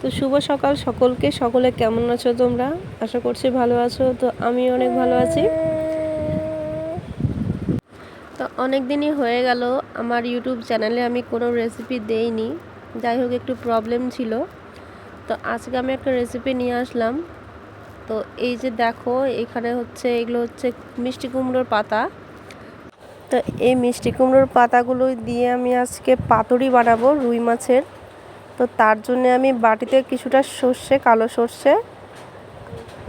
তো শুভ সকাল সকলকে। সকলে কেমন আছো তোমরা? আশা করছি ভালো আছো। তো আমি অনেক ভালো আছি। তো অনেক দিনই হয়ে গেল। আমার ইউটিউব চ্যানেলে আমি কোনো রেসিপি দেইনি। যাই হোক, একটু প্রবলেম ছিল। তো আজকে আমি একটা রেসিপি নিয়ে আসলাম। তো এই যে দেখো, এখানে হচ্ছে, এগুলো হচ্ছে মিষ্টি কুমড়োর পাতা। তো এই মিষ্টি কুমড়োর পাতাগুলো দিয়ে আমি আজকে পাতুরি বানাবো রুই মাছের। তো তার জন্য আমি বাটিতে কিছুটা সর্ষে, কালো সর্ষে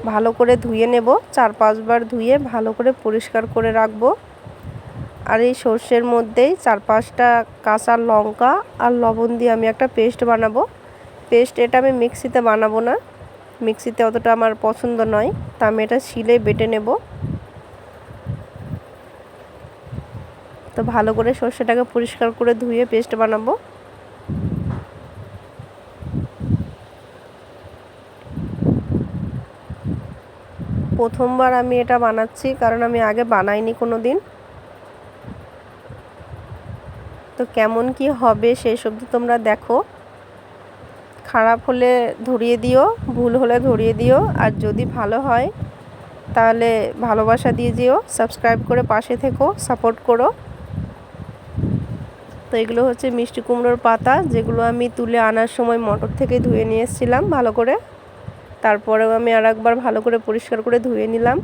ভালো করে ধুয়ে নেব। চার পাঁচবার ধুয়ে ভালো করে পরিষ্কার করে রাখব। আর এই সর্ষের মধ্যেই চার পাঁচটা কাঁচা লঙ্কা আর লবণ দিয়ে আমি একটা পেস্ট বানাবো। পেস্ট এটা আমি মিক্সিতে বানাবো না। মিক্সিতে অতটা আমার পছন্দ নয়। তা আমি এটা শিলে বেটে নেব। তো ভালো করে সর্ষেটাকে পরিষ্কার করে ধুয়ে পেস্ট বানাবো। প্রথমবার আমি এটা বানাচ্ছি, কারণ আমি আগে বানাইনি কোনো দিন তো কেমন কি হবে সেই সব তোমরা দেখো। খারাপ হলে ধরিয়ে দিও, ভুল হলে ধরিয়ে দিও, আর যদি ভালো হয়, তাহলে ভালোবাসা দিয়ে যেও, সাবস্ক্রাইব করে পাশে থেকো, সাপোর্ট করো। তো এগুলো হচ্ছে মিষ্টি কুমড়োর পাতা, যেগুলো আমি তুলে আনার সময় মটর থেকে ধুয়ে নিয়ে এসেছিলাম ভালো করে। তারপরেও আমি আর একবার ভালো করে পরিষ্কার করে ধুয়ে নিলাম।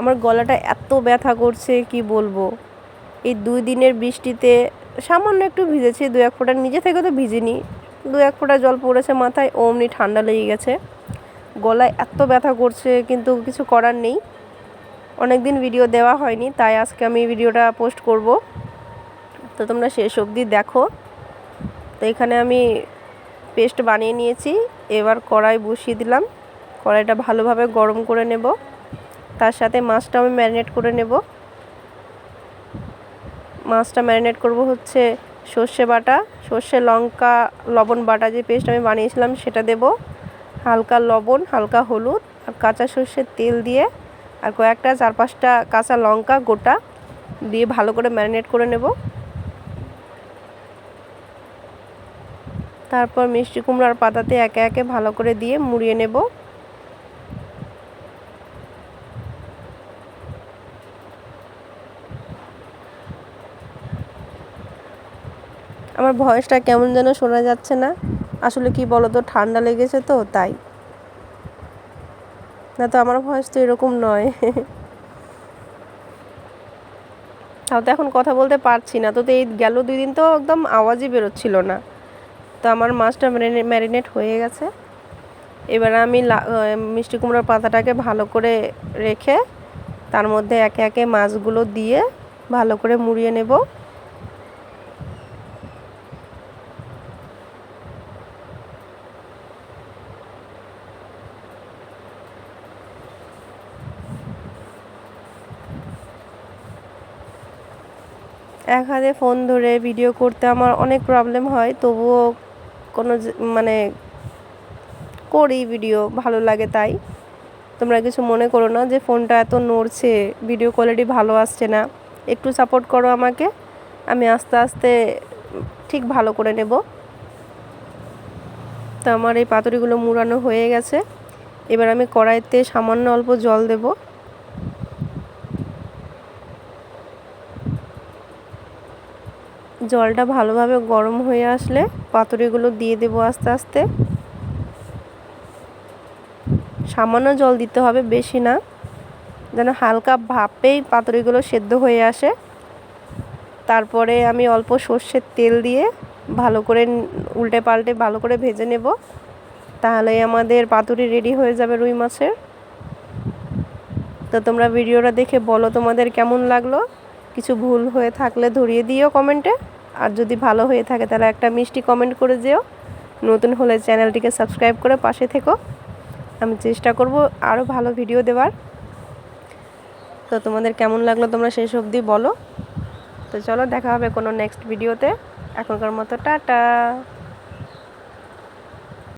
আমার গলাটা এত ব্যথা করছে, কি বলব? এই দুই দিনের বৃষ্টিতে সামান্য একটু ভিজেছি, দু এক ফোঁটা, নিজে থেকে তো ভিজিনি। দু এক ফোঁটা জল পড়েছে মাথায়, অমনি ঠান্ডা লেগে গেছে। গলায় এত ব্যথা করছে, কিন্তু কিছু করার নেই। অনেক দিন ভিডিও দেওয়া হয়নি, তাই আজকে আমি ভিডিওটা পোস্ট করব। তো তোমরা শেষ অবধি দেখো। তো এখানে আমি পেস্ট বানিয়ে নিয়েছি। এবার কড়াই বসিয়ে দিলাম। কড়াইটা ভালোভাবে গরম করে নেব। তার সাথে মাছটা আমি ম্যারিনেট করে নেব। মাছটা ম্যারিনেট করব হচ্ছে সর্ষে বাটা। সর্ষে, লঙ্কা, লবণ বাটা যে পেস্ট আমি বানিয়েছিলাম সেটা দেব। হালকা লবণ, হালকা হলুদ আর কাঁচা সর্ষের তেল দিয়ে আর কয়েকটা চার পাঁচটা কাঁচা লঙ্কা গোটা দিয়ে ভালো করে ম্যারিনেট করে নেব। তারপর মিষ্টি কুমড়ার পাতাতে একে একে ভালো করে দিয়ে মুড়িয়ে নেব। আমার ভয়েসটা কেমন যেন শোনা যাচ্ছে না। আসলে কি বলো তো ঠান্ডা লেগেছে তো, তাই। না তো আমার ভয়েস তো এরকম নয়। তাও তো এখন কথা বলতে পারছি না। তো এই গেল দুই দিন তো একদম আওয়াজই বেরোচ্ছিল না। তো আমার মাছটা ম্যারিনেট হয়ে গেছে। এবার আমি মিষ্টি কুমড়োর পাতাটাকে ভালো করে রেখে তার মধ্যে একে একে মাছগুলো দিয়ে ভালো করে মুড়িয়ে নেব। এক হাতে ফোন ধরে ভিডিও করতে আমার অনেক প্রবলেম হয়, তবুও কোনো মানে করি ভিডিও ভালো লাগে তাই। তোমরা কিছু মনে করো না যে ফোনটা এত নড়ছে ভিডিও কোয়ালিটি ভালো আসছে না। একটু সাপোর্ট করো আমাকে, আমি আস্তে আস্তে ঠিক ভালো করে নেব। তো আমার এই পাতুরিগুলো মুড়ানো হয়ে গেছে। এবার আমি কড়াইতে সামান্য অল্প জল দেবো। জলটা ভালোভাবে গরম হয়ে আসলে পাতুরিগুলো দিয়ে দেব আস্তে আস্তে। সামান্য জল দিতে হবে বেশি না, যেন হালকা ভাপেই পাতুরিগুলো সেদ্ধ হয়ে আসে। তারপরে আমি অল্প সর্ষের তেল দিয়ে ভালো করে উল্টে পাল্টে ভালো করে ভেজে নেব। তাহলে আমাদের পাতুরি রেডি হয়ে যাবে রুই মাছের। তো তোমরা ভিডিওটা দেখে বলো তোমাদের কেমন লাগল। কিছু ভুল হয়ে থাকলে ধরিয়ে দিও কমেন্টে। আর যদি ভালো হয়ে থাকে তাহলে একটা মিষ্টি কমেন্ট করে যেও। নতুন হলে চ্যানেলটিকে সাবস্ক্রাইব করে পাশে থেকো। আমি চেষ্টা করব আরও ভালো ভিডিও দেওয়ার। তো তোমাদের কেমন লাগল তোমরা শেষ অবধি বলো। তো চলো দেখা হবে কোনো নেক্সট ভিডিওতে এখনকার মতো টাটা।